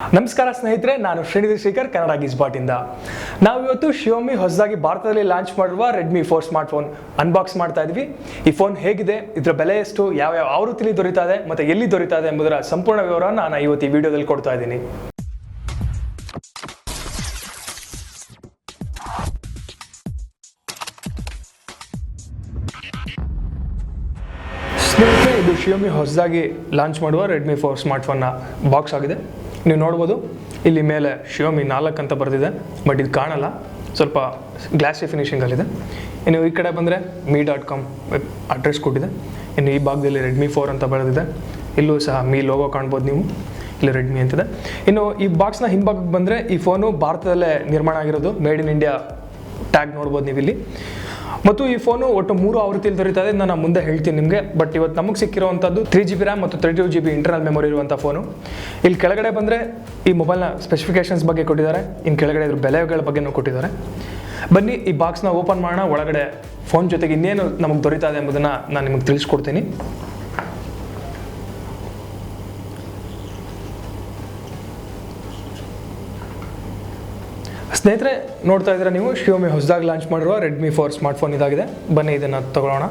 ನಮಸ್ಕಾರ ಸ್ನೇಹಿತರೆ, ನಾನು ಶ್ರೀನಿಧಿ ಶೇಖರ್, ಕನ್ನಡ ಗಿಸ್ಬಾಟ್ ಇಂದ ನಾವು ಇವತ್ತು ಶಿವಮಿ ಹೊಸದಾಗಿ ಭಾರತದಲ್ಲಿ ಲಾಂಚ್ ಮಾಡಿರುವ Redmi four smart phone unbox ಮಾಡ್ತಾ ಇದ್ವಿ. ಈ ಫೋನ್ ಹೇಗಿದೆ, ಇದರ ಬೆಲೆ ಎಷ್ಟು ಯಾವ ಯಾವ ಆವೃತ್ತಿಲಿ ದೊರೀತಾ ಇದೆ, ಮತ್ತೆ ಎಲ್ಲಿ ದೊರೀತಾ ಇದೆ ಎಂಬುದರ ಸಂಪೂರ್ಣ ವಿವರವನ್ನು ನಾನು ಇವತ್ತು ಈ ವಿಡಿಯೋದಲ್ಲಿ ಕೊಡ್ತಾ ಇದ್ದೀನಿ. ಸ್ನೇಹಿತರೆ, ಇದು ಶಿಯೋಮಿ ಹೊಸದಾಗಿ ಲಾಂಚ್ ಮಾಡುವ ರೆಡ್ಮಿ ಫೋರ್ ಸ್ಮಾರ್ಟ್ಫೋನ್ನ ಬಾಕ್ಸ್ ಆಗಿದೆ. ನೀವು ನೋಡ್ಬೋದು. ಇಲ್ಲಿ ಮೇಲೆ ಶಿಯೋಮಿ ನಾಲ್ಕು ಅಂತ ಬರೆದಿದೆ ಬಟ್ ಇದು ಕಾಣಲ್ಲ. ಸ್ವಲ್ಪ ಗ್ಲಾಸಿ ಫಿನಿಶಿಂಗಲ್ಲಿದೆ ಇನ್ನು ಈ ಕಡೆ ಬಂದರೆ ಮೀ ಡಾಟ್ ಕಾಮ್ ಅಡ್ರೆಸ್ ಕೊಟ್ಟಿದೆ. ಇನ್ನು ಈ ಭಾಗದಲ್ಲಿ ರೆಡ್ಮಿ ಫೋರ್ ಅಂತ ಬರೆದಿದೆ. ಇಲ್ಲೂ ಸಹ ಮೀ ಲೋಗೋ ಕಾಣ್ಬೋದು ನೀವು. ಇಲ್ಲಿ ರೆಡ್ಮಿ ಅಂತಿದೆ. ಇನ್ನು ಈ ಬಾಕ್ಸ್ನ ಹಿಂಭಾಗಕ್ಕೆ ಬಂದರೆ ಈ ಫೋನು ಭಾರತದಲ್ಲೇ ನಿರ್ಮಾಣ ಆಗಿರೋದು ಮೇಡ್ ಇನ್ ಇಂಡಿಯಾ ಟ್ಯಾಗ್ ನೋಡ್ಬೋದು ನೀವು ಇಲ್ಲಿ ಮತ್ತು ಈ ಫೋನು ಒಟ್ಟು ಮೂರು ಆವೃತ್ತಿಯಲ್ಲಿ ದೊರೀತಾ ಇದೆ ನಾನು ಮುಂದೆ ಹೇಳ್ತೀನಿ ನಿಮಗೆ. ಬಟ್ ಇವತ್ತು ನಮಗೆ ಸಿಕ್ಕಿರುವಂಥದ್ದು ತ್ರೀ ಜಿ ಬಿ ರ್ಯಾಮ್ ಮತ್ತು thirty two G B internal memory ಇರುವಂಥ ಫೋನು. ಇಲ್ಲಿ ಕೆಳಗಡೆ ಬಂದರೆ ಈ ಮೊಬೈಲ್ನ ಸ್ಪೆಸಿಫಿಕೇಶನ್ಸ್ ಬಗ್ಗೆ ಕೊಟ್ಟಿದ್ದಾರೆ. ಇನ್ನು ಕೆಳಗಡೆ ಇದ್ರ ಬೆಲೆಗಳ ಬಗ್ಗೆನೂ ಕೊಟ್ಟಿದ್ದಾರೆ. ಬನ್ನಿ ಈ ಬಾಕ್ಸ್ನ ಓಪನ್ ಮಾಡೋಣ. ಒಳಗಡೆ ಫೋನ್ ಜೊತೆಗೆ ಇನ್ನೇನು ನಮಗೆ ದೊರೀತಾ ಇದೆ ಎಂಬುದನ್ನು ನಾನು ನಿಮಗೆ ತಿಳಿಸ್ಕೊಡ್ತೀನಿ. ಸ್ನೇಹಿತರೆ, ನೋಡ್ತಾ ಇದ್ರೆ ನೀವು? ಶಿವಮಿ ಹೊಸದಾಗಿ ಲಾಂಚ್ ಮಾಡಿರುವ ರೆಡ್ಮಿ ಫೋರ್ ಸ್ಮಾರ್ಟ್ಫೋನ್ ಇದಾಗಿದೆ. ಬನ್ನಿ, ಇದನ್ನು ತಗೊಳ್ಳೋಣ.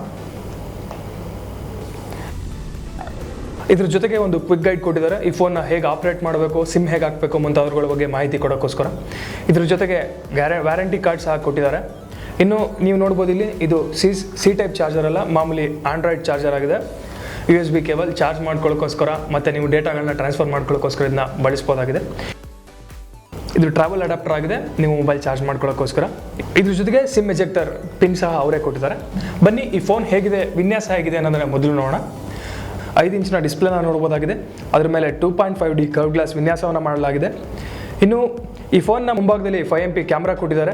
ಇದ್ರ ಜೊತೆಗೆ ಒಂದು ಕ್ವಿಕ್ ಗೈಡ್ ಕೊಟ್ಟಿದ್ದಾರೆ. ಈ ಫೋನ್ನ ಹೇಗೆ ಆಪ್ರೇಟ್ ಮಾಡಬೇಕು ಸಿಮ್ ಹೇಗೆ ಹಾಕಬೇಕು ಮುಂತಾದವುಗಳ ಬಗ್ಗೆ ಮಾಹಿತಿ ಕೊಡೋಕ್ಕೋಸ್ಕರ. ಇದ್ರ ಜೊತೆಗೆ ಗ್ಯಾರ ವ್ಯಾರಂಟಿ ಕಾರ್ಡ್ ಸಹ ಕೊಟ್ಟಿದ್ದಾರೆ. ಇನ್ನು ನೀವು ನೋಡ್ಬೋದು ಇಲ್ಲಿ, ಇದು ಸಿ ಸಿ ಟೈಪ್ ಚಾರ್ಜರ್ ಅಲ್ಲ, ಮಾಮೂಲಿ ಆಂಡ್ರಾಯ್ಡ್ ಚಾರ್ಜರ್ ಆಗಿದೆ. U S B cable charge ಮಾಡ್ಕೊಳ್ಳೋಕ್ಕೋಸ್ಕರ, ಮತ್ತು ನೀವು ಡೇಟಾಗಳನ್ನ ಟ್ರಾನ್ಸ್ಫರ್ ಮಾಡ್ಕೊಳ್ಳೋಕ್ಕೋಸ್ಕರ ಇದನ್ನ ಬಳಸ್ಬೋದಾಗಿದೆ. ಇದು ಟ್ರಾವೆಲ್ ಅಡಾಪ್ಟರ್ ಆಗಿದೆ. ನೀವು ಮೊಬೈಲ್ ಚಾರ್ಜ್ ಮಾಡ್ಕೊಳ್ಳೋಕ್ಕೋಸ್ಕರ ಇದ್ರ ಜೊತೆಗೆ ಸಿಮ್ ಎಜೆಕ್ಟರ್ ಪಿನ್ ಸಹ ಅವರೇ ಕೊಟ್ಟಿದ್ದಾರೆ. ಬನ್ನಿ, ಈ ಫೋನ್ ಹೇಗಿದೆ, ವಿನ್ಯಾಸ ಹೇಗಿದೆ ಅನ್ನೋದನ್ನ ಮೊದಲು ನೋಡೋಣ. ಐದು ಇಂಚಿನ ಡಿಸ್ಪ್ಲೇನ ನೋಡ್ಬೋದಾಗಿದೆ. ಅದ್ರ ಮೇಲೆ two point five D curve glass ವಿನ್ಯಾಸವನ್ನು ಮಾಡಲಾಗಿದೆ. ಇನ್ನು ಈ ಫೋನ್ನ ಮುಂಭಾಗದಲ್ಲಿ ಫೈವ್ ಎಂ ಪಿ ಕ್ಯಾಮ್ರಾ ಕೊಟ್ಟಿದ್ದಾರೆ.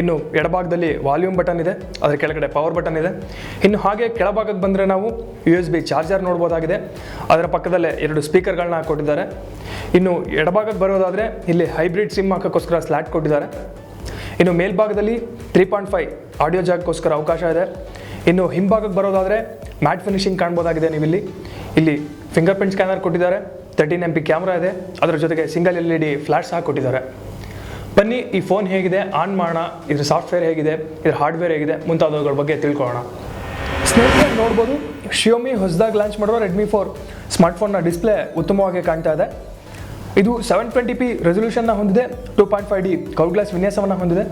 ಇನ್ನು ಎಡಭಾಗದಲ್ಲಿ ವಾಲ್ಯೂಮ್ ಬಟನ್ ಇದೆ, ಅದರ ಕೆಳಗಡೆ ಪವರ್ ಬಟನ್ ಇದೆ. ಇನ್ನು ಹಾಗೆ ಕೆಳಭಾಗಕ್ಕೆ ಬಂದರೆ ನಾವು ಯು ಎಸ್ ಬಿ ಚಾರ್ಜರ್ ನೋಡ್ಬೋದಾಗಿದೆ. ಅದರ ಪಕ್ಕದಲ್ಲೇ ಎರಡು ಸ್ಪೀಕರ್ಗಳನ್ನ ಕೊಟ್ಟಿದ್ದಾರೆ. ಇನ್ನು ಎಡಭಾಗಕ್ಕೆ ಬರೋದಾದರೆ ಇಲ್ಲಿ ಹೈಬ್ರಿಡ್ ಸಿಮ್ ಹಾಕೋಕ್ಕೋಸ್ಕರ ಸ್ಲ್ಯಾಟ್ ಕೊಟ್ಟಿದ್ದಾರೆ. ಇನ್ನು ಮೇಲ್ಭಾಗದಲ್ಲಿ ತ್ರೀ ಪಾಯಿಂಟ್ ಫೈವ್ ಆಡಿಯೋ ಜಾಗಕ್ಕೋಸ್ಕರ ಅವಕಾಶ ಇದೆ. ಇನ್ನು ಹಿಂಭಾಗಕ್ಕೆ ಬರೋದಾದರೆ ಮ್ಯಾಟ್ ಫಿನಿಶಿಂಗ್ ಕಾಣ್ಬೋದಾಗಿದೆ ನೀವು ಇಲ್ಲಿ ಫಿಂಗರ್ ಪ್ರಿಂಟ್ ಸ್ಕ್ಯಾನರ್ ಕೊಟ್ಟಿದ್ದಾರೆ. ತರ್ಟೀನ್ ಎಂ ಪಿ ಕ್ಯಾಮ್ರಾ ಇದೆ. ಅದರ ಜೊತೆಗೆ single L E D flash ಸಹ ಕೊಟ್ಟಿದ್ದಾರೆ. ಬನ್ನಿ, ಈ ಫೋನ್ ಹೇಗಿದೆ ಆನ್ ಮಾಡೋಣ, ಇದ್ರ ಸಾಫ್ಟ್ವೇರ್ ಹೇಗಿದೆ, ಇದ್ರ ಹಾರ್ಡ್ವೇರ್ ಹೇಗಿದೆ, ಮುಂತಾದವುಗಳ ಬಗ್ಗೆ ತಿಳ್ಕೊಳ್ಳೋಣ. ಸ್ನೇಹಿತರೆ ನೋಡ್ಬೋದು ಶಿಯೋಮಿ ಹೊಸದಾಗಿ ಲಾಂಚ್ ಮಾಡುವ ರೆಡ್ಮಿ ಫೋರ್ ಸ್ಮಾರ್ಟ್ಫೋನ್ನ ಡಿಸ್ಪ್ಲೇ ಉತ್ತಮವಾಗಿ ಕಾಣ್ತಾ ಇದೆ. ಇದು ಸೆವೆನ್ ಟ್ವೆಂಟಿ ಪಿ ರೆಸೊಲ್ಯೂಷನ್ನ ಹೊಂದಿದೆ two point five D curve glass ವಿನ್ಯಾಸವನ್ನು ಹೊಂದಿದೆ.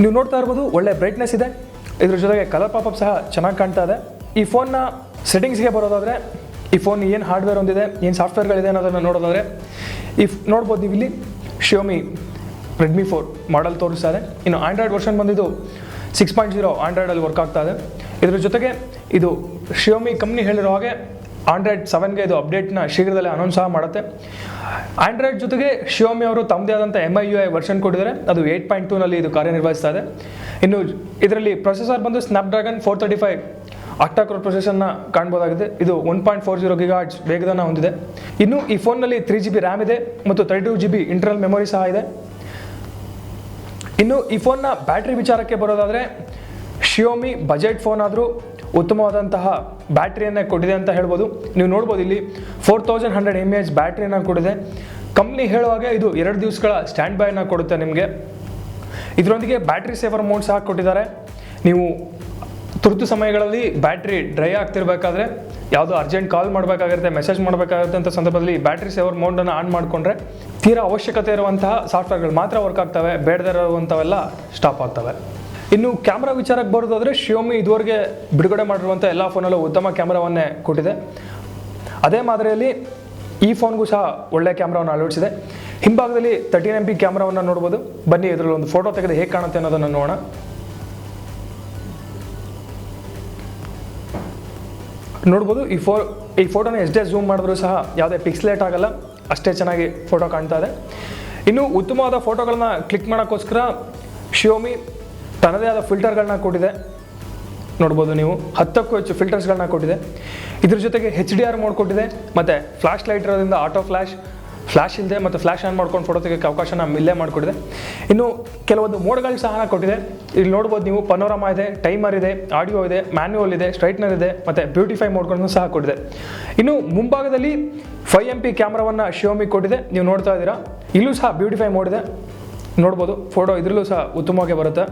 ನೀವು ನೋಡ್ತಾ ಇರ್ಬೋದು, ಒಳ್ಳೆ ಬ್ರೈಟ್ನೆಸ್ ಇದೆ. ಇದ್ರ ಜೊತೆಗೆ ಕಲರ್ ಪಾಪಪ್ ಸಹ ಚೆನ್ನಾಗಿ ಕಾಣ್ತಾ ಇದೆ. ಈ ಫೋನ್ನ ಸೆಟ್ಟಿಂಗ್ಸ್ಗೆ ಬರೋದಾದರೆ, ಈ ಫೋನ್ ಏನು ಹಾರ್ಡ್ವೇರ್ ಹೊಂದಿದೆ, ಏನು ಸಾಫ್ಟ್ವೇರ್ಗಳಿದೆ ಅನ್ನೋದನ್ನು ನೋಡೋದಾದರೆ ಈ ನೋಡ್ಬೋದು ನೀವು ಇಲ್ಲಿ ಶಿಯೋಮಿ ರೆಡ್ಮಿ ಫೋರ್ ಮಾಡಲ್ ತೋರಿಸ್ತಾ ಇನ್ನು ಆಂಡ್ರಾಯ್ಡ್ ವರ್ಷನ್ ಬಂದಿದ್ದು ಸಿಕ್ಸ್ ಪಾಯಿಂಟ್ ಜೀರೋ ಆಂಡ್ರಾಯ್ಡಲ್ಲಿ ವರ್ಕ್ ಆಗ್ತಾ ಇದೆ. ಇದರ ಜೊತೆಗೆ ಇದು ಶಿಯೋಮಿ ಕಂಪ್ನಿ ಹೇಳಿರೋ ಹಾಗೆ ಆಂಡ್ರಾಯ್ಡ್ ಸೆವೆನ್ಗೆ ಇದು ಅಪ್ಡೇಟ್ನ ಶೀಘ್ರದಲ್ಲೇ ಅನೌನ್ಸ್ ಸಹ ಮಾಡುತ್ತೆ. ಆಂಡ್ರಾಯ್ಡ್ ಜೊತೆಗೆ ಶಿಯೋಮಿ ಅವರು ತಮ್ಮದೇ ಆದಂಥ M I U I version ಕೊಟ್ಟಿದ್ದಾರೆ. ಅದು ಏಯ್ಟ್ ಪಾಯಿಂಟ್ ಟೂನಲ್ಲಿ ಇದು ಕಾರ್ಯನಿರ್ವಹಿಸ್ತಾ ಇದೆ. ಇನ್ನು ಇದರಲ್ಲಿ ಪ್ರೊಸೆಸರ್ ಬಂದು Snapdragon four thirty five octa core ಪ್ರೊಸೆಸರ್ನ ಕಾಣ್ಬೋದಾಗಿದೆ. ಇದು one point four zero gigahertz ವೇಗದನ್ನು ಹೊಂದಿದೆ. ಇನ್ನು ಈ ಫೋನ್ನಲ್ಲಿ ತ್ರೀ ಜಿ ಬಿ ರ್ಯಾಮ್ ಇದೆ ಮತ್ತು thirty two G B internal memory ಸಹ ಇದೆ. ಇನ್ನು ಈ ಫೋನ್ನ ಬ್ಯಾಟ್ರಿ ವಿಚಾರಕ್ಕೆ ಬರೋದಾದರೆ ಶಿಯೋಮಿ ಬಜೆಟ್ ಫೋನ್ ಆದರೂ ಉತ್ತಮವಾದಂತಹ ಬ್ಯಾಟ್ರಿಯನ್ನೇ ಕೊಟ್ಟಿದೆ ಅಂತ ಹೇಳ್ಬೋದು. ನೀವು ನೋಡ್ಬೋದು ಇಲ್ಲಿ four thousand hundred M H ಬ್ಯಾಟ್ರಿಯನ್ನು ಕೊಟ್ಟಿದೆ. ಕಂಪ್ನಿ ಹೇಳುವಾಗೆ ಇದು ಎರಡು ದಿವಸಗಳ ಸ್ಟ್ಯಾಂಡ್ ಬೈನ ಕೊಡುತ್ತೆ ನಿಮಗೆ. ಇದರೊಂದಿಗೆ ಬ್ಯಾಟ್ರಿ ಸೇವರ್ ಮೋಡ್ ಸಹ ಕೊಟ್ಟಿದ್ದಾರೆ. ನೀವು ತುರ್ತು ಸಮಯಗಳಲ್ಲಿ ಬ್ಯಾಟ್ರಿ ಡ್ರೈ ಆಗ್ತಿರ್ಬೇಕಾದ್ರೆ ಯಾವುದೋ ಅರ್ಜೆಂಟ್ ಕಾಲ್ ಮಾಡಬೇಕಾಗಿರುತ್ತೆ ಮೆಸೇಜ್ ಮಾಡಬೇಕಾಗುತ್ತೆ ಅಂತ ಸಂದರ್ಭದಲ್ಲಿ ಬ್ಯಾಟ್ರಿ ಸೇವರ್ ಮೋಡನ್ನು ಆನ್ ಮಾಡಿಕೊಂಡ್ರೆ ತೀರಾ ಅವಶ್ಯಕತೆ ಇರುವಂತಹ ಸಾಫ್ಟ್ವೇರ್ಗಳು ಮಾತ್ರ ವರ್ಕ್ ಆಗ್ತವೆ, ಬೇಡದೇ ಇರುವಂಥವೆಲ್ಲ ಸ್ಟಾಪ್ ಆಗ್ತವೆ. ಇನ್ನು ಕ್ಯಾಮ್ರಾ ವಿಚಾರಕ್ಕೆ ಬರೋದಾದರೆ ಶಿಯೋಮಿ ಇದುವರೆಗೆ ಬಿಡುಗಡೆ ಮಾಡಿರುವಂಥ ಎಲ್ಲ ಫೋನಲ್ಲೂ ಉತ್ತಮ ಕ್ಯಾಮ್ರಾವನ್ನೇ ಕೊಟ್ಟಿದೆ. ಅದೇ ಮಾದರಿಯಲ್ಲಿ ಈ ಫೋನ್ಗೂ ಸಹ ಒಳ್ಳೆ ಕ್ಯಾಮ್ರಾವನ್ನು ಅಳವಡಿಸಿದೆ ಹಿಂಭಾಗದಲ್ಲಿ ತರ್ಟೀನ್ ಎಂ ಪಿ ಕ್ಯಾಮ್ರಾವನ್ನು ನೋಡ್ಬೋದು. ಬನ್ನಿ, ಇದರಲ್ಲಿ ಒಂದು ಫೋಟೋ ತೆಗೆದು ಹೇಗೆ ಕಾಣುತ್ತೆ ಅನ್ನೋದನ್ನು ನೋಡೋಣ. ನೋಡ್ಬೋದು. ಈ ಫೋ, ಈ ಫೋಟೋನ ಎಷ್ಟೇ ಝೂಮ್ ಮಾಡಿದ್ರು ಸಹ ಯಾವುದೇ ಪಿಕ್ಸ್ಲೇಟ್ ಆಗಲ್ಲ. ಅಷ್ಟೇ ಚೆನ್ನಾಗಿ ಫೋಟೋ ಕಾಣ್ತಾ ಇದೆ. ಇನ್ನು ಉತ್ತಮವಾದ ಫೋಟೋಗಳನ್ನ ಕ್ಲಿಕ್ ಮಾಡೋಕ್ಕೋಸ್ಕರ ಶಿಯೋಮಿ ತನ್ನದೇ ಆದ ಫಿಲ್ಟರ್ಗಳನ್ನ ಕೊಟ್ಟಿದೆ. ನೋಡ್ಬೋದು ನೀವು. ಹತ್ತಕ್ಕೂ ಹೆಚ್ಚು ಫಿಲ್ಟರ್ಸ್ಗಳನ್ನ ಕೊಟ್ಟಿದೆ. ಇದ್ರ ಜೊತೆಗೆ ಹೆಚ್ ಡಿ ಆರ್ ಮೋಡ್ ಕೊಟ್ಟಿದೆ. ಮತ್ತು ಫ್ಲಾಶ್ ಲೈಟ್ ಇರೋದ್ರಿಂದ ಆಟೋ ಫ್ಲಾಶ್ ಫ್ಲ್ಯಾಶ್ ಇಲ್ಲದೆ ಮತ್ತು ಫ್ಲ್ಯಾಶ್ ಆನ್ ಮಾಡ್ಕೊಂಡು ಫೋಟೋ ತೆಗೋಕ್ಕೆ ಅವಕಾಶನ ಇಲ್ಲೇ ಮಾಡಿಕೊಟ್ಟಿದೆ ಇನ್ನು ಕೆಲವೊಂದು ಮೋಡ್ಗಳು ಸಹ ಕೊಟ್ಟಿದೆ. ಇಲ್ಲಿ ನೋಡ್ಬೋದು ನೀವು ಪನೋರಮಾ ಇದೆ ಟೈಮರ್ ಇದೆ ಆಡಿಯೋ ಇದೆ ಮ್ಯಾನ್ಯುವಲ್ ಇದೆ ಸ್ಟ್ರೈಟ್ನರ್ ಇದೆ, ಮತ್ತು ಬ್ಯೂಟಿಫೈ ಮೋಡ್ಗಳನ್ನು ಸಹ ಕೊಟ್ಟಿದೆ. ಇನ್ನು ಮುಂಭಾಗದಲ್ಲಿ ಫೈವ್ ಎಂ ಪಿ ಕ್ಯಾಮ್ರಾವನ್ನು ಶಿವಮಿ ಕೊಟ್ಟಿದೆ. ನೀವು ನೋಡ್ತಾ ಇದ್ದೀರಾ? ಇಲ್ಲೂ ಸಹ ಬ್ಯೂಟಿಫೈ ಮೋಡ್ ಇದೆ. ನೋಡ್ಬೋದು ಫೋಟೋ ಇದರಲ್ಲೂ ಸಹ ಉತ್ತಮವಾಗಿ ಬರುತ್ತೆ.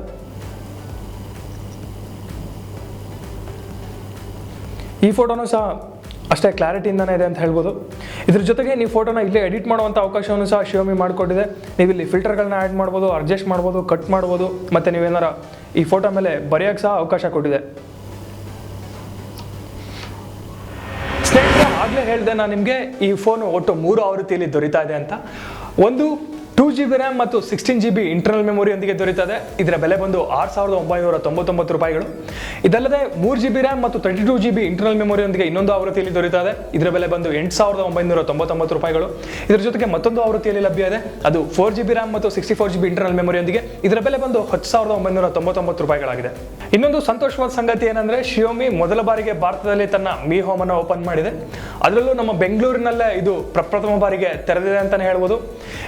ಈ ಫೋಟೋನೂ ಸಹ ಅಷ್ಟೇ ಕ್ಲಾರಿಟಿಯಿಂದನೇ ಇದೆ ಅಂತ ಹೇಳ್ಬೋದು. ಇದ್ರ ಜೊತೆಗೆ ನೀವು ಫೋಟೋನ ಇಲ್ಲೇ ಎಡಿಟ್ ಮಾಡುವಂಥ ಅವಕಾಶವನ್ನು ಸಹ ಶಿವಮಿ ಮಾಡಿಕೊಟ್ಟಿದೆ. ನೀವು ಇಲ್ಲಿ ಫಿಲ್ಟರ್ಗಳನ್ನ ಆ್ಯಡ್ ಮಾಡ್ಬೋದು ಅಡ್ಜಸ್ಟ್ ಮಾಡ್ಬೋದು ಕಟ್ ಮಾಡ್ಬೋದು, ಮತ್ತು ನೀವೇನಾರ ಈ ಫೋಟೋ ಮೇಲೆ ಬರೆಯೋಕ್ಕೆ ಸಹ ಅವಕಾಶ ಕೊಟ್ಟಿದೆ. ಸ್ನೇಹಿತರೆ, ಆಗಲೇ ಹೇಳಿದೆ, ನಾನು ನಿಮಗೆ ಈ ಫೋನು ಒಟ್ಟು ಮೂರು ಆವೃತ್ತಿಯಲ್ಲಿ ದೊರೀತಾ ಇದೆ ಅಂತ. ಒಂದು ಟೂ ಜಿ ಬಿ ರ್ಯಾಮ್ ಮತ್ತು ಸಿಕ್ಸ್ಟೀನ್ ಜಿ ಬಿ ಇಂಟರ್ನಲ್ ಮೆಮೊರಿಯೊಂದಿಗೆ ದೊರೆಯುತ್ತದೆ. ಇದರ ಬೆಲೆ ಬಂದು ಆರು ಸಾವಿರದ ಒಂಬೈನೂರ ತೊಂಬತ್ತೊಂಬತ್ತು ರೂಪಾಯಿಗಳು. ಇದಲ್ಲದೆ ಮೂರು ಜಿ ಬಿ ರ್ಯಾಮ್ ಮತ್ತು twenty two G B internal ಮೆಮೊರಿಯೊಂದಿಗೆ ಇನ್ನೊಂದು ಆವೃತ್ತಿಯಲ್ಲಿ ದೊರೆಯುತ್ತದೆ. ಇದರ ಬೆಲೆ ಬಂದು ಎಂಟು ಸಾವಿರದ ಒಂಬೈನೂರ ತೊಂಬತ್ತೊಂಬತ್ತು ರೂಪಾಯಿಗಳು. ಇದರ ಜೊತೆಗೆ ಮತ್ತೊಂದು ಆವೃತ್ತಿಯಲ್ಲಿ ಲಭ್ಯ ಇದೆ. ಅದು ಫೋರ್ ಜಿ ಬಿ ರ್ಯಾಮ್ ಮತ್ತು sixty four G B internal ಮೆಮೊರಿಯೊಂದಿಗೆ ಇದರ ಬೆಲೆ ಬಂದು ಹತ್ತು ಸಾವಿರದ ಒಂಬೈನೂರ ತೊಂಬತ್ತೊಂಬತ್ತು ರೂಪಾಯಿಗಳಾಗಿದೆ. ಇನ್ನೊಂದು ಸಂತೋಷವಾದ ಸಂಗತಿ ಏನಂದ್ರೆ ಶಿಯೋಮಿ ಮೊದಲ ಬಾರಿಗೆ ಭಾರತದಲ್ಲಿ ತನ್ನ ಮಿ ಹೋಮ್ ಅನ್ನು ಓಪನ್ ಮಾಡಿದೆ. ಅದರಲ್ಲೂ ನಮ್ಮ ಬೆಂಗಳೂರಿನಲ್ಲೇ ಇದು ಪ್ರಪ್ರಥಮ ಬಾರಿಗೆ ತೆರೆದಿದೆ ಅಂತಾನೆ ಹೇಳ್ಬೋದು.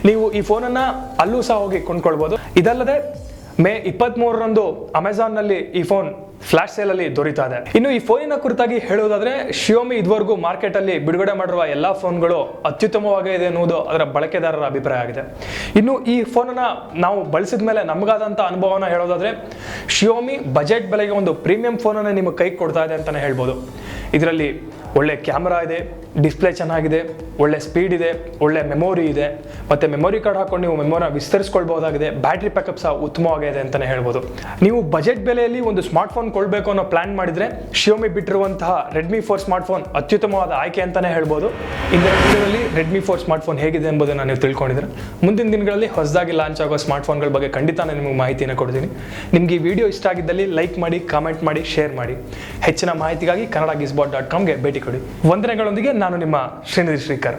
ನೀವು ಈ ಫೋನನ್ನ ಅಲ್ಲೂ ಸಹ ಹೋಗಿ ಕೊಂಡ್ಕೊಳ್ಬಹುದು ಇದಲ್ಲದೆ ಮೇ ಇಪ್ಪತ್ತ್ಮೂರರಂದು ಅಮೆಝಾನ್ನಲ್ಲಿ ಈ ಫೋನ್ ಫ್ಲಾಶ್ ಸೇಲ್ ಅಲ್ಲಿ ದೊರೀತಾ ಇದೆ. ಇನ್ನು ಈ ಫೋನಿನ ಕುರಿತಾಗಿ ಹೇಳುವುದಾದ್ರೆ ಶಿಯೋಮಿ ಇದುವರೆಗೂ ಮಾರ್ಕೆಟ್ ಅಲ್ಲಿ ಬಿಡುಗಡೆ ಮಾಡಿರುವ ಎಲ್ಲಾ ಫೋನ್ಗಳು ಅತ್ಯುತ್ತಮವಾಗಿದೆ ಎನ್ನುವುದು ಅದರ ಬಳಕೆದಾರರ ಅಭಿಪ್ರಾಯ ಆಗಿದೆ. ಇನ್ನು ಈ ಫೋನನ್ನ ನಾವು ಬಳಸಿದ ಮೇಲೆ ನಮಗಾದಂಥ ಅನುಭವನ ಹೇಳೋದಾದ್ರೆ ಶಿಯೋಮಿ ಬಜೆಟ್ ಬೆಲೆಗೆ ಒಂದು ಪ್ರೀಮಿಯಂ ಫೋನನ್ನು ನಿಮಗೆ ಕೈ ಕೊಡ್ತಾ ಇದೆ ಅಂತಲೇ ಹೇಳ್ಬೋದು. ಇದರಲ್ಲಿ ಒಳ್ಳೆ ಕ್ಯಾಮ್ರಾ ಇದೆ ಡಿಸ್ಪ್ಲೇ ಚೆನ್ನಾಗಿದೆ, ಒಳ್ಳೆ ಸ್ಪೀಡ್ ಇದೆ, ಒಳ್ಳೆ ಮೆಮೊರಿ ಇದೆ. ಮತ್ತು ಮೆಮೊರಿ ಕಾರ್ಡ್ ಹಾಕೊಂಡು ನೀವು ಮೆಮೊರಿನ ವಿಸ್ತರಿಸ್ಕೊಳ್ಬೋದಾಗಿದೆ ಬ್ಯಾಟ್ರಿ ಪ್ಯಾಕಪ್ ಸಹ ಉತ್ತಮವಾಗಿದೆ ಅಂತಲೇ ಹೇಳ್ಬೋದು. ನೀವು ಬಜೆಟ್ ಬೆಲೆಯಲ್ಲಿ ಒಂದು ಸ್ಮಾರ್ಟ್ಫೋನ್ ಕೊಡಬೇಕು ಅನ್ನೋ ಪ್ಲಾನ್ ಮಾಡಿದರೆ ಶಿಯೋಮಿ ಬಿಟ್ಟಿರುವಂತಹ ರೆಡ್ಮಿ ಫೋರ್ ಸ್ಮಾರ್ಟ್ಫೋನ್ ಅತ್ಯುತ್ತಮವಾದ ಆಯ್ಕೆ ಅಂತಲೇ ಹೇಳ್ಬೋದು. ಇಂದಿನ ದಿನಗಳಲ್ಲಿ ರೆಡ್ಮಿ ಫೋರ್ ಸ್ಮಾರ್ಟ್ಫೋನ್ ಹೇಗಿದೆ ಎಂಬುದನ್ನು ನೀವು ತಿಳ್ಕೊಂಡಿದ್ರೆ, ಮುಂದಿನ ದಿನಗಳಲ್ಲಿ ಹೊಸದಾಗಿ ಲಾಂಚ್ ಆಗುವ ಸ್ಮಾರ್ಟ್ಫೋನ್ಗಳ ಬಗ್ಗೆ ಖಂಡಿತ ನಿಮಗೆ ಮಾಹಿತಿಯನ್ನು ಕೊಡ್ತೀನಿ. ನಿಮಗೆ ಈ ವಿಡಿಯೋ ಇಷ್ಟ ಆಗಿದ್ದಲ್ಲಿ ಲೈಕ್ ಮಾಡಿ ಕಾಮೆಂಟ್ ಮಾಡಿ ಶೇರ್ ಮಾಡಿ. ಹೆಚ್ಚಿನ ಮಾಹಿತಿಗಾಗಿ ಕನ್ನಡ ಗಿಸ್ಬಾಟ್ ಡಾಟ್ ಕಾಮ್ಗೆ ಭೇಟಿ ಕೊಡಿ. ವಂದನೆಗಳೊಂದಿಗೆ ನಾನು ನಿಮ್ಮ ಶ್ರೀನಿಧಿ ಶ್ರೀಕರ್.